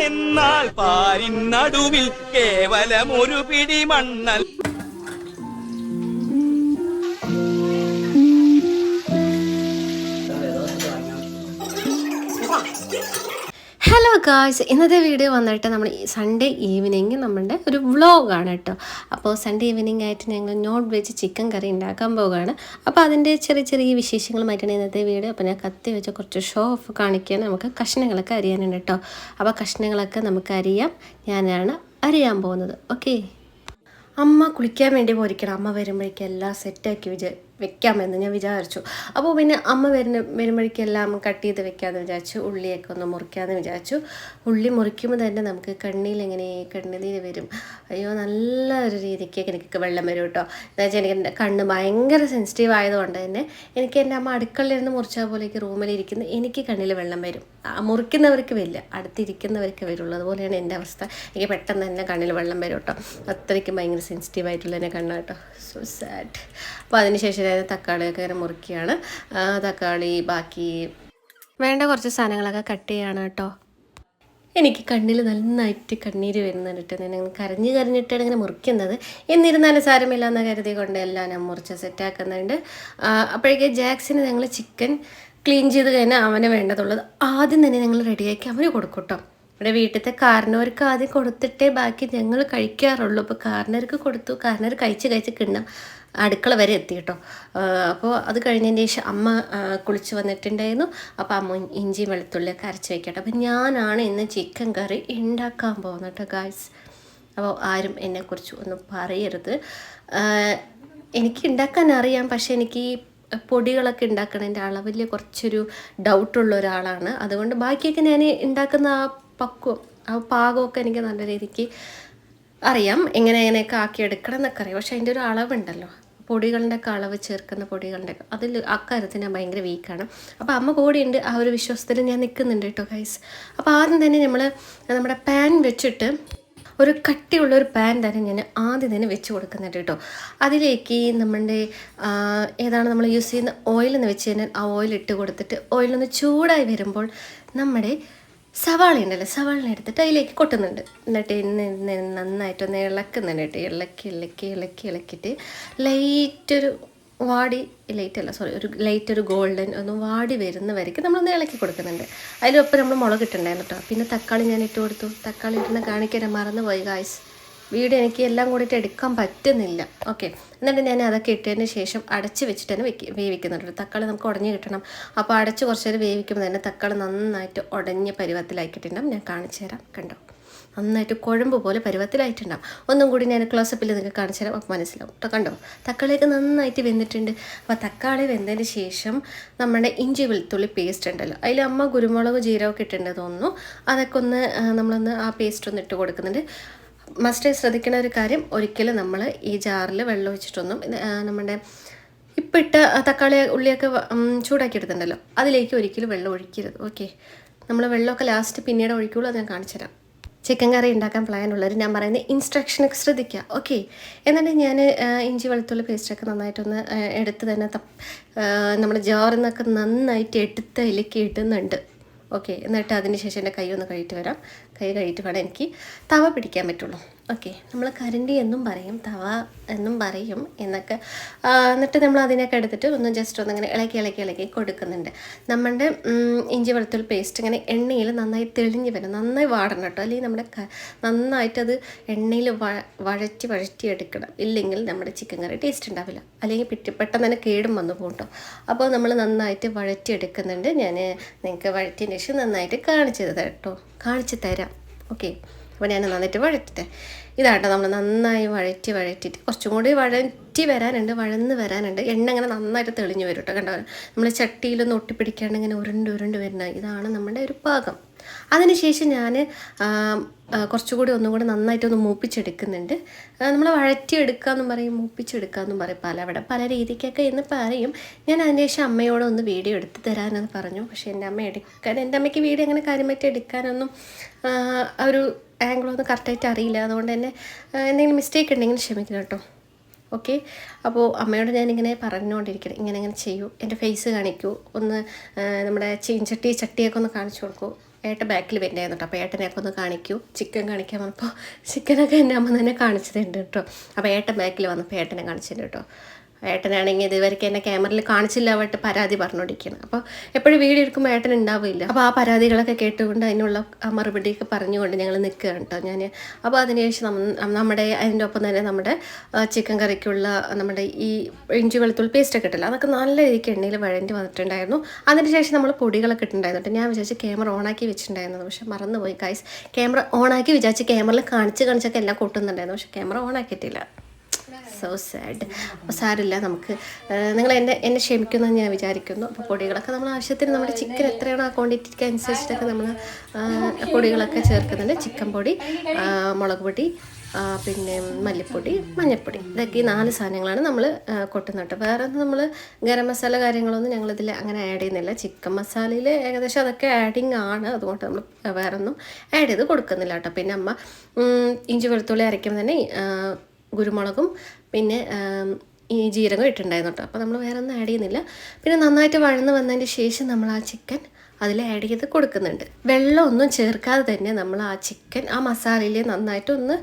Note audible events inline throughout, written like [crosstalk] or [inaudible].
എന്നാൽ പാരിൻ നടുവിൽ കേവലം ഒരു പിടി മണ്ണൽ ഹലോ ഗായ്സ് ഇന്നത്തെ വീഡിയോ വന്നിട്ട് നമ്മൾ സൺഡേ ഈവനിങ് നമ്മളുടെ ഒരു വ്ളോഗാണ് കേട്ടോ. അപ്പോൾ സൺഡേ ഈവനിങ് ആയിട്ട് ഞങ്ങൾ നോൺ വെജ് ചിക്കൻ കറി ഉണ്ടാക്കാൻ പോവുകയാണ്. അപ്പോൾ അതിന്റെ ചെറിയ ചെറിയ വിശേഷങ്ങളുമായിട്ടാണ് ഇന്നത്തെ വീഡിയോ അപ്പോൾ ഞാൻ കത്തി വെച്ച കുറച്ച് ഷോ ഓഫ് കാണിക്കാൻ നമുക്ക് കഷ്ണങ്ങളൊക്കെ അറിയാനുണ്ട് കേട്ടോ. അപ്പോൾ കഷ്ണങ്ങളൊക്കെ നമുക്ക് അറിയാം ഞാനാണ് അറിയാൻ പോകുന്നത്. ഓക്കെ അമ്മ കുളിക്കാൻ വേണ്ടി പോയിരിക്കണം. അമ്മ വരുമ്പോഴേക്കും എല്ലാം സെറ്റാക്കി വിചാ വെക്കാമെന്ന് ഞാൻ വിചാരിച്ചു. അപ്പോൾ പിന്നെ അമ്മ വരുന്ന വരുമ്പോഴേക്കെല്ലാം കട്ട് ചെയ്ത് വെക്കാമെന്ന് വിചാരിച്ചു ഉള്ളിയൊക്കെ ഒന്ന് മുറിക്കാമെന്ന് വിചാരിച്ചു. ഉള്ളി മുറിക്കുമ്പോൾ തന്നെ നമുക്ക് കണ്ണിയിൽ എങ്ങനെ കണ്ണുനീര് വരും. അയ്യോ നല്ല ഒരു രീതിക്ക് എനിക്ക് വെള്ളം വരും കേട്ടോ. എന്താ വെച്ചാൽ എനിക്ക് എന്റെ കണ്ണ് ഭയങ്കര സെൻസിറ്റീവ് ആയതുകൊണ്ട് തന്നെ എനിക്ക് എന്റെ അമ്മ അടുക്കളയിലിരുന്ന് മുറിച്ചാൽ പോലെയൊക്കെ റൂമിലിരിക്കുന്ന എനിക്ക് കണ്ണിൽ വെള്ളം വരും. മുറിക്കുന്നവർക്ക് വരില്ല. അടുത്തിരിക്കുന്നവർക്ക് വരുള്ളൂ. അതുപോലെയാണ് എന്റെ അവസ്ഥ. എനിക്ക് പെട്ടെന്ന് തന്നെ കണ്ണിൽ വെള്ളം വരും കേട്ടോ. അത്രയ്ക്കും ഭയങ്കര സെൻസിറ്റീവ് ആയിട്ടുള്ള എന്റെ കണ്ണാ കേട്ടോ. സോ സാഡ് അപ്പോൾ അതിനുശേഷം ഞാൻ തക്കാളിയൊക്കെ ഇങ്ങനെ മുറുക്കിയാണ്. തക്കാളി ബാക്കി വേണ്ട കുറച്ച് സാധനങ്ങളൊക്കെ കട്ട് ചെയ്യാണ് കേട്ടോ. എനിക്ക് കണ്ണിൽ നന്നായിട്ട് കണ്ണീര് വരുന്നുണ്ട് കേട്ടോ. ഞാൻ കരഞ്ഞ് കരഞ്ഞിട്ടാണ് ഇങ്ങനെ മുറിക്കുന്നത് എന്നിരുന്നാലും സാരമില്ല എന്ന് കരുതി കൊണ്ട് എല്ലാം ഞാൻ മുറിച്ച് സെറ്റാക്കുന്നുണ്ട്. അപ്പോഴേക്ക് ജാക്സിന് ഞങ്ങൾ ചിക്കൻ ക്ലീൻ ചെയ്ത് കഴിഞ്ഞാൽ അവന് വേണ്ടതുള്ളത് ആദ്യം തന്നെ ഞങ്ങൾ റെഡിയാക്കി അവന് കൊടുക്കും കേട്ടോ. ഇവിടെ വീട്ടിലത്തെ കാരണവർക്ക് ആദ്യം കൊടുത്തിട്ടേ ബാക്കി ഞങ്ങൾ കഴിക്കാറുള്ളൂ. അപ്പോൾ കാരണവർക്ക് കൊടുത്തു. കാരണവർ കഴിച്ച് കഴിച്ച് കിണ്ണം അടുക്കള വരെ എത്തി കേട്ടോ. അപ്പോൾ അത് കഴിഞ്ഞതിന് ശേഷം അമ്മ കുളിച്ച് വന്നിട്ടുണ്ടായിരുന്നു. അപ്പോൾ അമ്മ ഇഞ്ചി വെളുത്തുള്ളിയൊക്കെ അരച്ച് വെക്കട്ടെ. അപ്പോൾ ഞാനാണ് ഇന്ന് ചിക്കൻ കറി ഉണ്ടാക്കാൻ പോകുന്നത് കേട്ടോ ഗായ്സ് അപ്പോൾ ആരും എന്നെക്കുറിച്ച് ഒന്നും പറയരുത്. എനിക്ക് ഉണ്ടാക്കാൻ അറിയാം. പക്ഷേ എനിക്ക് ഈ പൊടികളൊക്കെ ഉണ്ടാക്കണതിന്റെ അളവിൽ കുറച്ചൊരു ഡൗട്ടുള്ള ഒരാളാണ്. അതുകൊണ്ട് ബാക്കിയൊക്കെ ഞാൻ ഉണ്ടാക്കുന്ന ആ പക്വം. ആ പാകമൊക്കെ എനിക്ക് നല്ല രീതിക്ക് അറിയാം. എങ്ങനെ എങ്ങനെയൊക്കെ ആക്കി എടുക്കണം എന്നൊക്കെ അറിയാം. പക്ഷെ അതിന്റെ ഒരു അളവുണ്ടല്ലോ. പൊടികളുടെ ഒക്കെ അളവ് ചേർക്കുന്ന പൊടികളുടെ ഒക്കെ അതിൽ അക്കാര്യത്തിൽ ഞാൻ ഭയങ്കര വീക്കാണ് അപ്പോൾ അമ്മ കൂടിയുണ്ട്. ആ ഒരു വിശ്വാസത്തിൽ ഞാൻ നിൽക്കുന്നുണ്ട് കേട്ടോ ഗൈസ് അപ്പോൾ ആദ്യം തന്നെ നമ്മൾ നമ്മുടെ പാൻ വെച്ചിട്ട് ഒരു കട്ടിയുള്ള ഒരു പാൻ തന്നെ ഞാൻ ആദ്യം തന്നെ വെച്ച് കൊടുക്കുന്നുണ്ട് കേട്ടോ. അതിലേക്ക് നമ്മളുടെ ഏതാണ് നമ്മൾ യൂസ് ചെയ്യുന്ന ഓയിൽ എന്ന് വെച്ച് കഴിഞ്ഞാൽ ആ ഓയിൽ ഇട്ട് കൊടുത്തിട്ട് ഓയിലൊന്ന് ചൂടായി വരുമ്പോൾ നമ്മുടെ സവാള ഉണ്ടല്ലോ സവാള എടുത്തിട്ട് അതിലേക്ക് കൊട്ടുന്നുണ്ട്. എന്നിട്ട് ഇന്ന് നന്നായിട്ടൊന്ന് ഇളക്കുന്നുണ്ട് കേട്ടോ. ഇളക്കി ഇളക്കി ഇളക്കി ഇളക്കിയിട്ട് ലൈറ്റ് ഒരു വാടി ലൈറ്റ് അല്ല സോറി ഒരു ലൈറ്റ് ഒരു ഗോൾഡൻ ഒന്ന് വാടി വരുന്ന വരയ്ക്ക് നമ്മളൊന്ന് ഇളക്കി കൊടുക്കുന്നുണ്ട്. അതിലൊപ്പം നമ്മൾ മുളക് ഇട്ടുണ്ടായിരുന്നു കേട്ടോ. പിന്നെ തക്കാളി ഞാൻ ഇട്ട് കൊടുത്തു. തക്കാളി ഇട്ടുന്ന കാണിക്കാൻ മറന്നു പോയി ഗായ്സ് വീഡിയോ എനിക്ക് എല്ലാം കൂടിയിട്ട് എടുക്കാൻ പറ്റുന്നില്ല. ഓക്കെ. എന്നിട്ട് ഞാൻ അതൊക്കെ ഇട്ടതിന് ശേഷം അടച്ച് വെച്ചിട്ട് തന്നെ വെക്ക് വേവിക്കുന്നുണ്ട് തക്കാളി നമുക്ക് ഉടഞ്ഞ് കിട്ടണം. അപ്പോൾ അടച്ച് കുറച്ച് നേരം വേവിക്കുമ്പോൾ തന്നെ തക്കാളി നന്നായിട്ട് ഉടഞ്ഞ പരുവത്തിലാക്കിയിട്ടുണ്ടാവും ഞാൻ കാണിച്ചു തരാം കണ്ടോ? നന്നായിട്ട് കുഴമ്പ് പോലെ പരുവത്തിലായിട്ടുണ്ടാവും. ഒന്നും കൂടി ഞാൻ ക്ലോസപ്പിൽ നിങ്ങൾക്ക് കാണിച്ചു തരാം. അപ്പോൾ മനസ്സിലാവും കണ്ടോ? തക്കാളിയൊക്കെ നന്നായിട്ട് വെന്നിട്ടുണ്ട് അപ്പോൾ തക്കാളി വെന്തതിന് ശേഷം നമ്മുടെ ഇഞ്ചി വെളുത്തുള്ളി പേസ്റ്റ് ഉണ്ടല്ലോ. അതിൽ അമ്മ കുരുമുളക് ജീരകമൊക്കെ ഇട്ടുണ്ട് തോന്നുന്നു. അതൊക്കെ ഒന്ന് നമ്മളൊന്ന് ആ പേസ്റ്റ് ഒന്ന് ഇട്ട് കൊടുക്കുന്നുണ്ട്. മസ്റ്റ് ശ്രദ്ധിക്കുന്ന ഒരു കാര്യം ഒരിക്കലും നമ്മൾ ഈ ജാറിൽ വെള്ളം വെച്ചിട്ടൊന്നും നമ്മുടെ ഇപ്പം ഇട്ട തക്കാളി ഉള്ളിയൊക്കെ ചൂടാക്കി എടുത്തിട്ടുണ്ടല്ലോ അതിലേക്ക് ഒരിക്കലും വെള്ളം ഒഴിക്കരുത്. ഓക്കെ. നമ്മൾ വെള്ളമൊക്കെ ലാസ്റ്റ് പിന്നീട് ഒഴിക്കുള്ളൂ അത് ഞാൻ കാണിച്ചുതരാം ചിക്കൻ കറി ഉണ്ടാക്കാൻ പ്ലാൻ ഉള്ളവർ ഞാൻ പറയുന്നത് ഇൻസ്ട്രക്ഷനൊക്കെ ശ്രദ്ധിക്കുക. ഓക്കെ. എന്നിട്ട് ഞാൻ ഇഞ്ചി വെളുത്തുള്ളി പേസ്റ്റൊക്കെ നന്നായിട്ടൊന്ന് എടുത്ത് തന്നെ നമ്മുടെ ജാറിൽ നിന്നൊക്കെ നന്നായിട്ട് എടുത്ത് അതിലേക്ക് ഇടുന്നുണ്ട്. ഓക്കെ എന്നിട്ട് അതിന് ശേഷം എന്റെ കൈ ഒന്ന് കഴിയിട്ട് വരാം. കൈ കഴിയിട്ട് വേണം എനിക്ക് തവ പിടിക്കാൻ പറ്റുള്ളൂ. ഓക്കെ നമ്മൾ കരണ്ടി എന്നും പറയും തവ എന്നും പറയും എന്നൊക്കെ. എന്നിട്ട് നമ്മൾ അതിനൊക്കെ എടുത്തിട്ട് ഒന്ന് ജസ്റ്റ് ഒന്ന് ഇങ്ങനെ ഇളക്കി ഇളക്കി ഇളക്കി കൊടുക്കുന്നുണ്ട്. നമ്മുടെ ഇഞ്ചി വെളുത്തുള്ളി പേസ്റ്റ് ഇങ്ങനെ എണ്ണയിൽ നന്നായി തെളിഞ്ഞ് വരും നന്നായി വാടണം കേട്ടോ. അല്ലെങ്കിൽ നമ്മുടെ നന്നായിട്ടത് എണ്ണയിൽ വഴറ്റി വഴറ്റി എടുക്കണം. ഇല്ലെങ്കിൽ നമ്മുടെ ചിക്കൻ കറി ടേസ്റ്റ് ഉണ്ടാവില്ല. അല്ലെങ്കിൽ പിറ്റി പെട്ടെന്ന് തന്നെ കേടും വന്നു പോകും കേട്ടോ. അപ്പോൾ നമ്മൾ നന്നായിട്ട് വഴറ്റി എടുക്കുന്നുണ്ട്. ഞാൻ നിങ്ങൾക്ക് വഴറ്റിയതിന് ശേഷം നന്നായിട്ട് കാണിച്ചു തരാം കേട്ടോ. കാണിച്ചു തരാം. ഓക്കെ അപ്പോൾ ഞാൻ നന്നായിട്ട് വഴറ്റട്ടെ ഇതാട്ടോ നമ്മൾ നന്നായി വഴറ്റി വഴറ്റിയിട്ട്. കുറച്ചും കൂടി വഴറ്റി വരാനുണ്ട് വഴന്ന് വരാനുണ്ട്. എണ്ണ ഇങ്ങനെ നന്നായിട്ട് തെളിഞ്ഞു വരും കേട്ടോ കണ്ടോ? നമ്മൾ ചട്ടിയിലൊന്ന് ഒട്ടിപ്പിടിക്കാണ്ട് ഇങ്ങനെ ഉരുണ്ട് ഉരുണ്ട് വരുന്ന ഇതാണ് നമ്മുടെ ഒരു പാകം. അതിനുശേഷം ഞാൻ കുറച്ചുകൂടി ഒന്നും കൂടി നന്നായിട്ടൊന്ന് മൂപ്പിച്ചെടുക്കുന്നുണ്ട്. നമ്മൾ വഴറ്റിയെടുക്കാമെന്നും പറയും മൂപ്പിച്ചെടുക്കാമെന്നും പറയും പല അവിടെ പല രീതിക്കൊക്കെ എന്ന് പറയും. ഞാൻ അതിന് ശേഷം അമ്മയോട് ഒന്ന് വീഡിയോ എടുത്ത് തരാനെന്ന് പറഞ്ഞു. പക്ഷേ എന്റെ അമ്മ എടുക്കാൻ എന്റെ അമ്മയ്ക്ക് വീഡിയോ അങ്ങനെ കാര്യമായിട്ട് എടുക്കാനൊന്നും ഒരു ആംഗിളൊന്നും കറക്റ്റായിട്ട് അറിയില്ല. അതുകൊണ്ട് തന്നെ എന്തെങ്കിലും മിസ്റ്റേക്ക് ഉണ്ടെങ്കിൽ ക്ഷമിക്കണം കേട്ടോ. ഓക്കെ അപ്പോൾ അമ്മയോട് ഞാനിങ്ങനെ പറഞ്ഞുകൊണ്ടിരിക്കണം ഇങ്ങനെ ഇങ്ങനെ ചെയ്യൂ. എന്റെ ഫേസ് കാണിക്കൂ. ഒന്ന് നമ്മുടെ ചീൻചട്ടി ചട്ടിയൊക്കെ ഒന്ന് കാണിച്ചു കൊടുക്കൂ. ഏട്ടൻ ബാക്കിൽ വരുന്നുണ്ടായിരുന്നു കേട്ടോ. അപ്പോൾ ഏട്ടനെയൊക്കെ ഒന്ന് കാണിക്കൂ. ചിക്കൻ കാണിക്കാൻ വന്നപ്പോൾ ചിക്കനൊക്കെ എന്റെ അമ്മ തന്നെ കാണിച്ചിട്ടുണ്ട് കേട്ടോ. അപ്പോൾ ഏട്ടൻ ബാക്കിൽ വന്നപ്പോൾ ഏട്ടനെ കാണിച്ചിട്ടുണ്ട് കേട്ടോ. ഏട്ടനാണെങ്കിൽ ഇതുവരെയ്ക്ക് എന്നെ ക്യാമറയിൽ കാണിച്ചില്ല അവട്ട് പരാതി പറഞ്ഞുകൊണ്ടിരിക്കുന്നത് അപ്പോൾ എപ്പോഴും വീഡിയോ എടുക്കുമ്പോൾ ഏട്ടൻ ഉണ്ടാവില്ല. അപ്പോൾ ആ പരാതികളൊക്കെ കേട്ടുകൊണ്ട് അതിനുള്ള ആ മറുപടിയൊക്കെ പറഞ്ഞുകൊണ്ട് ഞങ്ങൾ നിൽക്കുകയാണ് കേട്ടോ ഞാൻ അപ്പോൾ അതിനുശേഷം നമ്മ- നമ്മുടെ അതിന്റെ ഒപ്പം തന്നെ നമ്മുടെ ചിക്കൻ കറിക്കുള്ള നമ്മുടെ ഈ ഇഞ്ചി വെളുത്തുള്ളി പേസ്റ്റൊക്കെ ഇട്ടില്ല അതൊക്കെ നല്ല രീതിക്ക് എണ്ണയിൽ വഴണ്ടി വന്നിട്ടുണ്ടായിരുന്നു. അതിന് ശേഷം നമ്മൾ പൊടികളൊക്കെ ഇട്ടിട്ടുണ്ടായിരുന്നു. കേട്ടോ ഞാൻ വിചാരിച്ച് ക്യാമറ ഓണാക്കി വെച്ചിട്ടുണ്ടായിരുന്നു. പക്ഷേ മറന്നുപോയി കായ്സ് ക്യാമറ ഓണാക്കി വിചാരിച്ച് ക്യാമറയിൽ കാണിച്ച് കാണിച്ചൊക്കെ എല്ലാം കൂട്ടുന്നുണ്ടായിരുന്നു. പക്ഷേ ക്യാമറ ഓണാക്കിയിട്ടില്ല സോ സാഡ് അപ്പോൾ സാരില്ല നമുക്ക് നിങ്ങൾ എന്നെ എന്നെ ക്ഷമിക്കുമെന്ന് ഞാൻ വിചാരിക്കുന്നു. അപ്പോൾ പൊടികളൊക്കെ നമ്മൾ ആവശ്യത്തിന് നമ്മുടെ ചിക്കൻ എത്രയാണോ ആ ക്വാണ്ടിറ്റിക്ക് അനുസരിച്ചിട്ടൊക്കെ നമ്മൾ പൊടികളൊക്കെ ചേർക്കുന്നുണ്ട്. ചിക്കൻ പൊടി മുളക് പൊടി പിന്നെ മല്ലിപ്പൊടി മഞ്ഞൾപ്പൊടി ഇതൊക്കെ ഈ നാല് സാധനങ്ങളാണ് നമ്മൾ കൊട്ടുന്നത് വേറെ നമ്മൾ ഗരം മസാല കാര്യങ്ങളൊന്നും ഞങ്ങളിതിൽ അങ്ങനെ ആഡ് ചെയ്യുന്നില്ല. ചിക്കൻ മസാലയിൽ ഏകദേശം അതൊക്കെ ആഡിങ് ആണ്. അതുകൊണ്ട് നമ്മൾ വേറെ ഒന്നും ആഡ് ചെയ്ത് കൊടുക്കുന്നില്ല കേട്ടോ. പിന്നെ അമ്മ ഇഞ്ചി വെളുത്തുള്ളി അരയ്ക്കുമ്പോൾ തന്നെ കുരുമുളകും പിന്നെ ഈ ജീരകം ഇട്ടിട്ടുണ്ടായിരുന്നു കേട്ടോ. അപ്പോൾ നമ്മൾ വേറെ ഒന്നും ആഡ് ചെയ്യുന്നില്ല. പിന്നെ നന്നായിട്ട് വഴന്ന് വന്നതിന് ശേഷം നമ്മൾ ആ ചിക്കൻ അതിൽ ആഡ് ചെയ്ത് കൊടുക്കുന്നുണ്ട്. വെള്ളമൊന്നും ചേർക്കാതെ തന്നെ നമ്മൾ ആ ചിക്കൻ ആ മസാലയിൽ നന്നായിട്ടൊന്ന്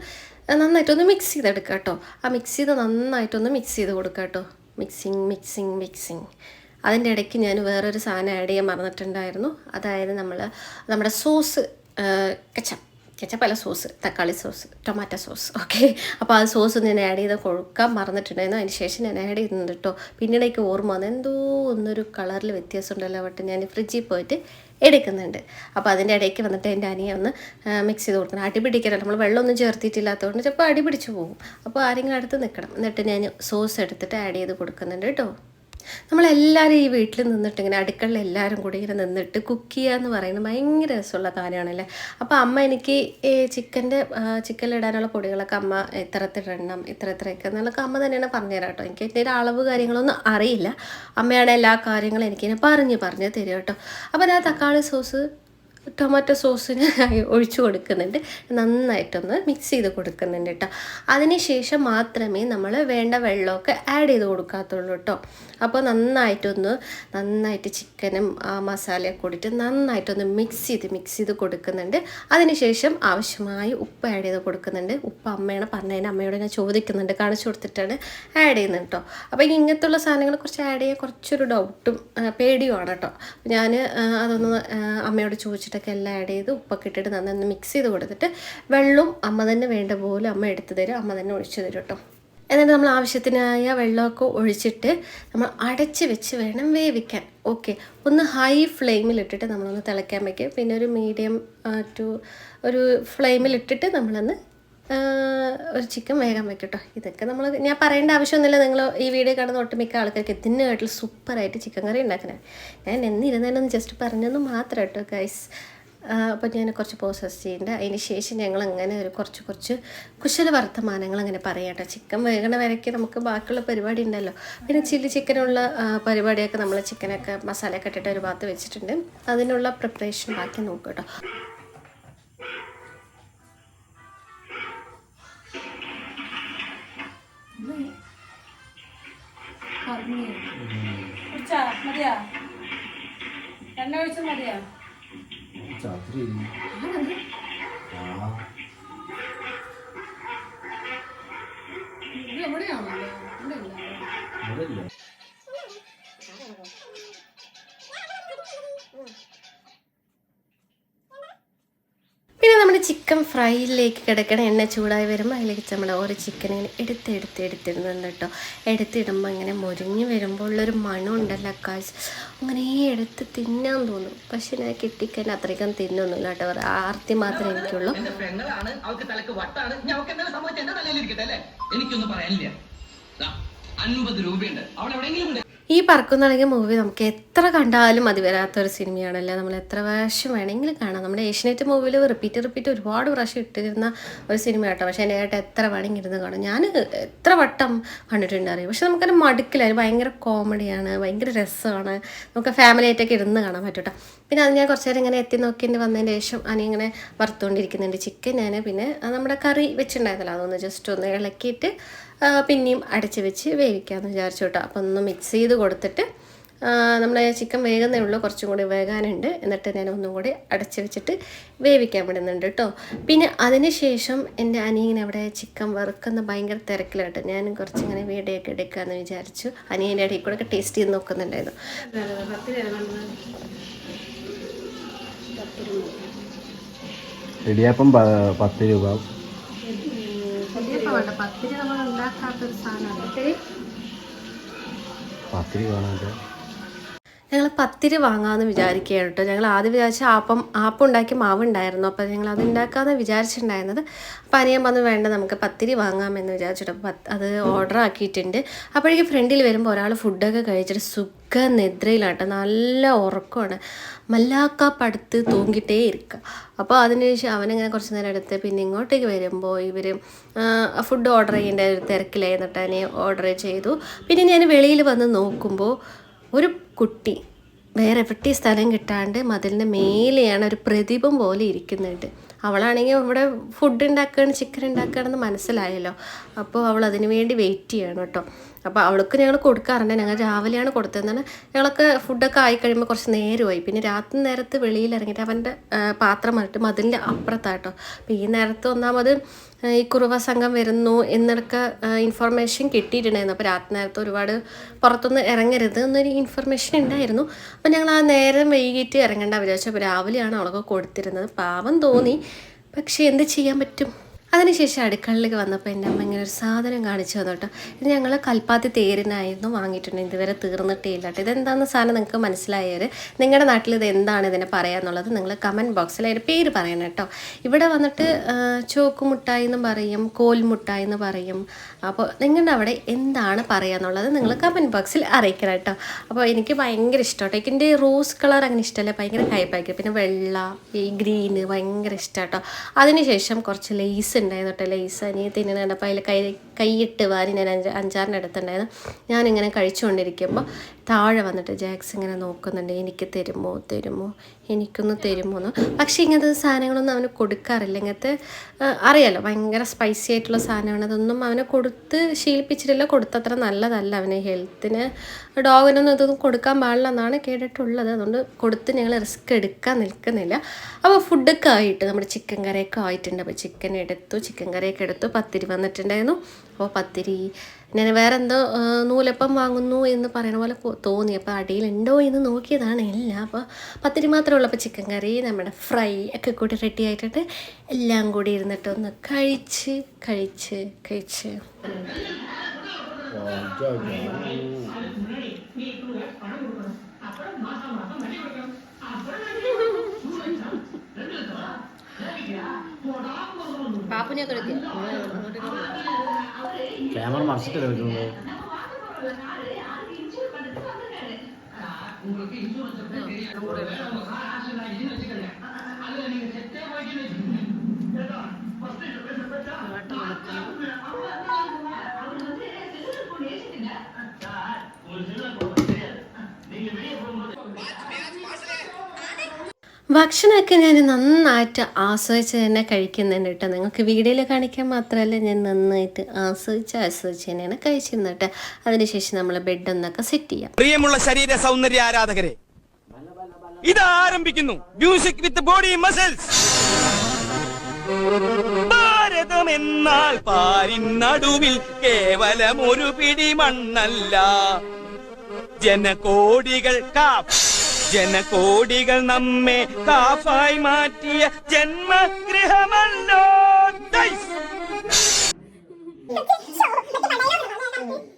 നന്നായിട്ടൊന്ന് മിക്സ് ചെയ്തെടുക്കുക കേട്ടോ. ആ മിക്സ് ചെയ്ത് നന്നായിട്ടൊന്ന് മിക്സ് ചെയ്ത് കൊടുക്കുക കേട്ടോ. മിക്സിങ് മിക്സിങ് മിക്സിങ് അതിന്റെ ഇടയ്ക്ക് ഞാൻ വേറൊരു സാധനം ആഡ് ചെയ്യാൻ മറന്നിട്ടുണ്ടായിരുന്നു. അതായത് നമ്മൾ നമ്മുടെ സോസ് കച്ചപ്പ് കെച്ചപ്പല്ല സോസ് തക്കാളി സോസ് ടൊമാറ്റോ സോസ് ഓക്കെ അപ്പോൾ ആ സോസ് ഞാൻ ആഡ് ചെയ്ത് കൊടുക്കാൻ മറന്നിട്ടുണ്ടായിരുന്നു. അതിന് ശേഷം ഞാൻ ആഡ് ചെയ്യുന്നുണ്ട് കേട്ടോ പിന്നീട് ഓർമ്മ വന്നു എന്തോ ഒന്നൊരു കളറിൽ വ്യത്യാസം ഉണ്ടല്ലോ ബട്ട് ഞാൻ ഫ്രിഡ്ജിൽ പോയിട്ട് എടുക്കുന്നുണ്ട്. അപ്പോൾ അതിന്റെ ഇടയ്ക്ക് വന്നിട്ട് എന്റെ അനിയെ ഒന്ന് മിക്സ് ചെയ്ത് കൊടുക്കണം. അടി നമ്മൾ വെള്ളമൊന്നും ചേർത്തിട്ടില്ലാത്തതുകൊണ്ട് ചിലപ്പോൾ അടി പിടിച്ചു പോകും. അപ്പോൾ ആരെങ്കിലും അടുത്ത് നിൽക്കണം എന്നിട്ട് ഞാൻ സോസ് എടുത്തിട്ട് ആഡ് ചെയ്ത് കൊടുക്കുന്നുണ്ട് കേട്ടോ നമ്മളെല്ലാവരും ഈ വീട്ടിൽ നിന്നിട്ട് ഇങ്ങനെ അടുക്കളയിൽ എല്ലാവരും കൂടി ഇങ്ങനെ നിന്നിട്ട് കുക്ക് ചെയ്യുക എന്ന് പറയുന്നത് ഭയങ്കര രസമുള്ള കാര്യമാണല്ലേ? അപ്പോൾ അമ്മ എനിക്ക് ഈ ചിക്കന്റെ ചിക്കനിലിടാനുള്ള പൊടികളൊക്കെ അമ്മ ഇത്രത്തിടണം ഇത്ര ഇടണം ഇത്ര ഇത്രയൊക്കെ എന്നുള്ളതൊക്കെ അമ്മ തന്നെയാണ് പറഞ്ഞുതരാം കേട്ടോ. എനിക്ക് എന്റെ അളവ് കാര്യങ്ങളൊന്നും അറിയില്ല. അമ്മയാണ് എല്ലാ കാര്യങ്ങളും എനിക്കിങ്ങനെ പറഞ്ഞ് പറഞ്ഞ് തരും കേട്ടോ. അപ്പോൾ ഞാൻ തക്കാളി സോസ് ടൊമാറ്റോ സോസിന് [laughs] ഒഴിച്ചു കൊടുക്കുന്നുണ്ട്. നന്നായിട്ടൊന്ന് മിക്സ് ചെയ്ത് കൊടുക്കുന്നുണ്ട് കേട്ടോ അതിന് ശേഷം മാത്രമേ നമ്മൾ വേണ്ട വെള്ളമൊക്കെ ആഡ് ചെയ്ത് കൊടുക്കാത്തുള്ളൂ കേട്ടോ അപ്പോൾ നന്നായിട്ടൊന്ന് നന്നായിട്ട് ചിക്കനും ആ മസാലയൊക്കെ കൂടിയിട്ട് നന്നായിട്ടൊന്ന് മിക്സ് ചെയ്ത് മിക്സ് ചെയ്ത് കൊടുക്കുന്നുണ്ട്. അതിന് ശേഷം ആവശ്യമായി ഉപ്പ് ആഡ് ചെയ്ത് കൊടുക്കുന്നുണ്ട്. ഉപ്പ് അമ്മയാണ് പറഞ്ഞതിന് അമ്മയോട് ഞാൻ ചോദിക്കുന്നുണ്ട്. കാണിച്ചു കൊടുത്തിട്ടാണ് ആഡ് ചെയ്യുന്നത് കേട്ടോ അപ്പോൾ ഇങ്ങനത്തുള്ള സാധനങ്ങൾ കുറച്ച് ആഡ് ചെയ്യാൻ കുറച്ചൊരു ഡൗട്ടും പേടിയുമാണ് കേട്ടോ ഞാൻ അതൊന്ന് അമ്മയോട് അമ്മയോട് ചോദിച്ചിട്ടൊക്കെ എല്ലാം ആഡ് ചെയ്ത് ഉപ്പൊക്കെ ഇട്ടിട്ട് നന്നായി മിക്സ് ചെയ്ത് കൊടുത്തിട്ട് വെള്ളവും അമ്മ തന്നെ വേണ്ട പോലെ അമ്മ എടുത്തു തരും. അമ്മ തന്നെ ഒഴിച്ചു തരും കേട്ടോ എന്നിട്ട് നമ്മൾ ആവശ്യത്തിനായ വെള്ളമൊക്കെ ഒഴിച്ചിട്ട് നമ്മൾ അടച്ച് വെച്ച് വേണം വേവിക്കാൻ. ഓക്കെ ഒന്ന് ഹൈ ഫ്ലെയിമിലിട്ടിട്ട് നമ്മളൊന്ന് തിളയ്ക്കാൻ വയ്ക്കുക പിന്നെ ഒരു മീഡിയം ടു ഒരു ഫ്ലെയിമിലിട്ടിട്ട് നമ്മളൊന്ന് ഒരു ചിക്കൻ വേഗം വെക്കട്ടോ. ഇതൊക്കെ നമ്മൾ ഞാൻ പറയേണ്ട ആവശ്യമൊന്നുമില്ല. നിങ്ങൾ ഈ വീഡിയോ കാണുന്ന ഒട്ടുമിക്ക ആൾക്കാർക്ക് ഇതിനായിട്ടുള്ള സൂപ്പറായിട്ട് ചിക്കൻ കറി ഉണ്ടാക്കണേ. ഞാൻ എന്നിരുന്നാലൊന്ന് ജസ്റ്റ് പറഞ്ഞെന്ന് മാത്രം കേട്ടോ ഗൈസ് അപ്പോൾ ഞാൻ കുറച്ച് പ്രോസസ്സ് ചെയ്യേണ്ട. അതിന് ശേഷം ഞങ്ങൾ അങ്ങനെ ഒരു കുറച്ച് കുറച്ച് കുശല വർത്തമാനങ്ങൾ അങ്ങനെ പറയാം കേട്ടോ. ചിക്കൻ വേഗണ വരയ്ക്ക് നമുക്ക് ബാക്കിയുള്ള പരിപാടി ഉണ്ടല്ലോ. പിന്നെ ചില്ലി ചിക്കനുള്ള പരിപാടിയൊക്കെ നമ്മൾ ചിക്കനൊക്കെ മസാലയൊക്കെ ഇട്ടിട്ട് ഒരു ഭാഗത്ത് വെച്ചിട്ടുണ്ട്. അതിനുള്ള പ്രിപ്പറേഷൻ ബാക്കി നോക്കാം കേട്ടോ. കുടിച്ചാ? മതിയാ? എണ്ണ ഒഴിച്ച് മതിയാ? ആ. ഇവിടെ ഇല്ല ചിക്കൻ ഫ്രൈയിലേക്ക് കിടക്കണ എണ്ണ ചൂടായി വരുമ്പോൾ അതിലേക്ക് നമ്മൾ ഓരോ ചിക്കൻ ഇങ്ങനെ എടുത്ത് എടുത്ത് എടുത്തിടുന്നുണ്ട് കേട്ടോ. എടുത്തിടുമ്പോൾ ഇങ്ങനെ മുരിഞ്ഞ് വരുമ്പോൾ ഉള്ളൊരു മണം ഉണ്ടല്ലോ അങ്ങനെ അങ്ങനെ എടുത്ത് തിന്നാൻ തോന്നും. പക്ഷെ ഞാൻ കിട്ടിക്കാൻ അത്രയ്ക്കും തിന്നൊന്നുമില്ല കേട്ടോ. ഒരു ആർത്തി മാത്രമേ എനിക്കുള്ളൂ. എനിക്കൊന്നും പറയാനില്ല. അൻപത് രൂപയുണ്ട്. അവിടെ എവിടെയെങ്കിലും ഈ പറക്കുന്നാണെങ്കിൽ മൂവി നമുക്ക് എത്ര കണ്ടാലും മതി വരാത്തൊരു സിനിമയാണല്ലേ നമ്മൾ എത്ര പ്രാവശ്യം വേണമെങ്കിലും കാണാം. നമ്മുടെ ഏഷ്യനെറ്റ് മൂവിയിൽ റിപ്പീറ്റ് റിപ്പീറ്റ് ഒരുപാട് പ്രാവശ്യം ഇട്ടിരുന്ന ഒരു സിനിമ കേട്ടോ പക്ഷേ എന്റെ ഏട്ടൻ എത്ര വേണമെങ്കിൽ ഇരുന്ന് കാണും. ഞാൻ എത്ര വട്ടം കണ്ടിട്ടുണ്ട് അറിയാം? പക്ഷെ നമുക്കത് മടുക്കില്ല അത് ഭയങ്കര കോമഡിയാണ് ഭയങ്കര രസമാണ്. നമുക്ക് ഫാമിലി ആയിട്ടൊക്കെ ഇരുന്ന് കാണാൻ പറ്റും പിന്നെ അത് ഞാൻ കുറച്ച് നേരം ഇങ്ങനെ എത്തി നോക്കിയിട്ട് വന്നതിന് ശേഷം അനി ഇങ്ങനെ വറുത്തുകൊണ്ടിരിക്കുന്നുണ്ട് ചിക്കൻ ഞാൻ പിന്നെ നമ്മുടെ കറി വെച്ചിട്ടുണ്ടായിരുന്നല്ലോ. അതൊന്ന് ജസ്റ്റ് ഒന്ന് ഇളക്കിയിട്ട് പിന്നെയും അടച്ച് വെച്ച് വേവിക്കാമെന്ന് വിചാരിച്ചു കേട്ടോ. അപ്പോൾ ഒന്ന് മിക്സ് ചെയ്ത് കൊടുത്തിട്ട് നമ്മുടെ ചിക്കൻ വേകുന്നേ ഉള്ളൂ. കുറച്ചും കൂടി വേകാനുണ്ട്. എന്നിട്ട് ഞാൻ ഒന്നും കൂടി അടച്ച് വെച്ചിട്ട് വേവിക്കാൻ വിടുന്നുണ്ട് കേട്ടോ. പിന്നെ അതിന് ശേഷം എന്റെ അനിയൻ അവിടെ ചിക്കൻ വറുക്കുന്ന ഭയങ്കര തിരക്കിലായിട്ട് ഞാൻ കുറച്ചിങ്ങനെ വീഡിയോ ഒക്കെ എടുക്കാമെന്ന് വിചാരിച്ചു. അനിയന്റെ ഇടയിൽ കൂടെ ഒക്കെ ടേസ്റ്റ് ചെയ്ത് നോക്കുന്നുണ്ടായിരുന്നു. ഇടിയപ്പം പ- പത്ത് രൂപ. പത്തിരി നമ്മൾ ഉണ്ടാക്കാത്തൊരു സാധനമാണ്. പത്തിരി? വേണമെങ്കിൽ ഞങ്ങൾ പത്തിരി വാങ്ങാമെന്ന് വിചാരിക്കുകയാണ് കേട്ടോ ഞങ്ങൾ ആദ്യം വിചാരിച്ച ആപ്പം ആപ്പം ഉണ്ടാക്കി മാവ് ഉണ്ടായിരുന്നു അപ്പോൾ ഞങ്ങൾ അത് ഉണ്ടാക്കാമെന്ന് വിചാരിച്ചിട്ടുണ്ടായിരുന്നത്. അപ്പോൾ അനിയൻ വന്ന് വേണ്ട നമുക്ക് പത്തിരി വാങ്ങാമെന്ന് വിചാരിച്ചിട്ട് അത് ഓർഡർ ആക്കിയിട്ടുണ്ട്. അപ്പോഴേക്കും ഫ്രണ്ടിൽ വരുമ്പോൾ ഒരാൾ ഫുഡൊക്കെ കഴിച്ചിട്ട് സുഖ നിദ്രയിലാട്ടോ. നല്ല ഉറക്കമാണ്. മല്ലാക്ക പടുത്ത് തൂങ്ങിട്ടേ ഇരിക്കുക അപ്പോൾ അതിനുശേഷം അവനിങ്ങനെ കുറച്ച് നേരം എടുത്ത് പിന്നെ ഇങ്ങോട്ടേക്ക് വരുമ്പോൾ ഇവർ ഫുഡ് ഓർഡർ ചെയ്യേണ്ട ഒരു തിരക്കിലായിരുന്നിട്ട് ഓർഡർ ചെയ്തു. പിന്നെ ഞാൻ വെളിയിൽ വന്ന് നോക്കുമ്പോൾ ഒരു കുട്ടി വേറെ എവിടെ സ്ഥലം കിട്ടാണ്ട് മതിലിന്റെ മേലെയാണ് ഒരു പ്രതിഭം പോലെ ഇരിക്കുന്നുണ്ട്. അവളാണെങ്കിൽ ഇവിടെ ഫുഡ് ഉണ്ടാക്കുകയാണ് ചിക്കൻ ഉണ്ടാക്കുകയാണെന്ന് മനസ്സിലായല്ലോ. അപ്പോൾ അവൾ അതിനു വേണ്ടി വെയിറ്റ് ചെയ്യണം കേട്ടോ. അപ്പോൾ അവൾക്ക് ഞങ്ങൾ കൊടുക്കാറുണ്ട്. ഞങ്ങൾ രാവിലെയാണ് കൊടുത്തതെന്നാണ്. ഞങ്ങളൊക്കെ ഫുഡൊക്കെ ആയി കഴിയുമ്പോൾ കുറച്ച് നേരമായി. പിന്നെ രാത്രി നേരത്ത് വെളിയിൽ ഇറങ്ങിയിട്ട് അവന്റെ പാത്രം വന്നിട്ട് മതിലിന്റെ അപ്പുറത്താട്ടോ. അപ്പോൾ ഈ നേരത്ത് ഒന്നാമത് ഈ കുറുവ സംഘം വരുന്നു എന്നൊക്കെ ഇൻഫർമേഷൻ കിട്ടിയിട്ടുണ്ടായിരുന്നു. അപ്പോൾ രാത്രി നേരത്തെ ഒരുപാട് പുറത്തൊന്ന് ഇറങ്ങരുത് എന്നൊരു ഇൻഫർമേഷൻ ഉണ്ടായിരുന്നു. അപ്പോൾ ഞങ്ങൾ ആ നേരം വൈകിട്ട് ഇറങ്ങേണ്ട വിചാരിച്ചു. അപ്പോൾ രാവിലെയാണ് അവളൊക്കെ കൊടുത്തിരുന്നത്. പാവം തോന്നി. പക്ഷേ എന്ത് ചെയ്യാൻ പറ്റും? അതിനുശേഷം അടുക്കളയിലേക്ക് വന്നപ്പോൾ എന്റെ അമ്മ ഇങ്ങനെ ഒരു സാധനം കാണിച്ചു തന്നു കേട്ടോ ഇത് ഞങ്ങൾ കൽപ്പാത്തി തേരിനായിരുന്നു വാങ്ങിയിട്ടുണ്ട്. ഇതുവരെ തീർന്നിട്ടേ ഇല്ല കേട്ടോ. ഇതെന്താണെന്ന് സാധനം നിങ്ങൾക്ക് മനസ്സിലായവർ നിങ്ങളുടെ നാട്ടിൽ ഇത് എന്താണ് ഇതിനെ പറയാന്നുള്ളത് നിങ്ങൾ കമന്റ് ബോക്സിൽ അതിന്റെ പേര് പറയണം കേട്ടോ. ഇവിടെ വന്നിട്ട് ചോക്ക് മുട്ടായി എന്ന് പറയും കോൽ മുട്ടായി എന്ന് പറയും അപ്പോൾ നിങ്ങളുടെ അവിടെ എന്താണ് പറയാന്നുള്ളത് നിങ്ങൾ കമന്റ് ബോക്സിൽ അറിയിക്കണം കേട്ടോ. അപ്പോൾ എനിക്ക് ഭയങ്കര ഇഷ്ടം കേട്ടോ. റോസ് കളർ അങ്ങനെ ഇഷ്ടമല്ല. ഭയങ്കര ഹൈപ്പാക്കി പിന്നെ വെള്ള ഈ ഗ്രീന് ഭയങ്കര ഇഷ്ടം കേട്ടോ. അതിനുശേഷം കുറച്ച് ലേസ് ഉണ്ടായിരുന്നു കേട്ടോ. ലേസ് അനിയത്തിന് കണ്ടപ്പോൾ അതിൽ കൈ കൈയിട്ട് വാരി ഞാൻ അഞ്ച് അഞ്ചാറിന്റെ അടുത്തുണ്ടായിരുന്നു. ഞാനിങ്ങനെ കഴിച്ചുകൊണ്ടിരിക്കുമ്പോൾ താഴെ വന്നിട്ട് ജാക്സ് ഇങ്ങനെ നോക്കുന്നുണ്ട്. എനിക്ക് തരുമോ തരുമോ? എനിക്കൊന്ന് തരുമോ എന്ന് പക്ഷേ ഇങ്ങനത്തെ സാധനങ്ങളൊന്നും അവന് കൊടുക്കാറില്ല. ഇങ്ങനത്തെ അറിയാലോ ഭയങ്കര സ്പൈസി ആയിട്ടുള്ള സാധനമാണ്. അതൊന്നും അവനെ കൊടുത്ത് ശീലിപ്പിച്ചിട്ടില്ല. കൊടുത്തത്ര നല്ലതല്ല അവന് ഹെൽത്തിന് ഡോഗിനൊന്നും ഇതൊന്നും കൊടുക്കാൻ പാടില്ല എന്നാണ് കേട്ടിട്ടുള്ളത്. അതുകൊണ്ട് കൊടുത്ത് ഞങ്ങൾ റിസ്ക് എടുക്കാൻ നിൽക്കുന്നില്ല. അപ്പോൾ ഫുഡൊക്കെ ആയിട്ട് നമ്മുടെ ചിക്കൻ കറിയൊക്കെ ആയിട്ടുണ്ട്. അപ്പോൾ ചിക്കൻ എടുത്തു ചിക്കൻ കറിയൊക്കെ എടുത്തു. പത്തിരി വന്നിട്ടുണ്ടായിരുന്നു. അപ്പോൾ പത്തിരി ഞാൻ വേറെ എന്തോ നൂലപ്പം വാങ്ങുന്നു എന്ന് പറയുന്ന പോലെ തോന്നി. അപ്പോൾ അടിയിലുണ്ടോ എന്ന് നോക്കിയതാണ് എല്ലാം. അപ്പോൾ പത്തിരി മാത്രമേ ഉള്ളൂ. അപ്പോൾ ചിക്കൻ കറി നമ്മുടെ ഫ്രൈ ഒക്കെ കൂടി റെഡി ആയിട്ടിട്ട് എല്ലാം കൂടി ഇരുന്നിട്ട് ഒന്ന് കഴിച്ച് കഴിച്ച് കഴിച്ച്. [laughs] പാപ്പുനെയൊക്കെ ക്യാമറ മറിച്ചിട്ട് എടുക്കുന്നത് ഭക്ഷണമൊക്കെ ഞാൻ നന്നായിട്ട് ആസ്വദിച്ച് തന്നെ കഴിക്കുന്നുണ്ട് കേട്ടോ. നിങ്ങൾക്ക് വീഡിയോയിൽ കാണിക്കാൻ മാത്രമല്ല ഞാൻ നന്നായിട്ട് ആസ്വദിച്ച് ആസ്വദിച്ച് തന്നെയാണ് കഴിച്ചിരുന്നത് കേട്ടോ. അതിനുശേഷം നമ്മൾ ബെഡ് ഒന്നൊക്കെ സെറ്റ് ചെയ്യാം. പ്രിയമുള്ള ശരീര സൗന്ദര്യ ആരാധകരെ ഇത് ആരംഭിക്കുന്നു. Music with body muscles Bharatam എന്നാൽ പാരിൻ നടുവിൽ കേവലം ഒരു പിടി മണ്ണല്ല. ജനകോടികൾ കാഫ് ജനകോടികൾ നമ്മെ കാഫായി മാറ്റിയ ജന്മഗൃഹമല്ലോ. [laughs]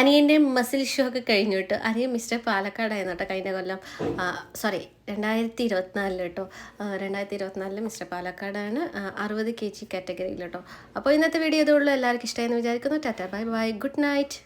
അനിയന്റെ മസിൽ ഷോ ഒക്കെ കഴിഞ്ഞു കേട്ടോ. അനിയൻ മിസ്റ്റർ പാലക്കാടായിരുന്നു കേട്ടോ കഴിഞ്ഞ കൊല്ലം. സോറി രണ്ടായിരത്തി ഇരുപത്തിനാലിൽ കേട്ടോ. രണ്ടായിരത്തി ഇരുപത്തിനാലിൽ മിസ്റ്റർ പാലക്കാടാണ് അറുപത് കെ ജി കാറ്റഗറിയിൽ കേട്ടോ. അപ്പോൾ ഇന്നത്തെ വീഡിയോ ഇതുള്ളൂ. എല്ലാവർക്കും ഇഷ്ടമായെന്ന് വിചാരിക്കുന്നു. Tata bye bye. Good night.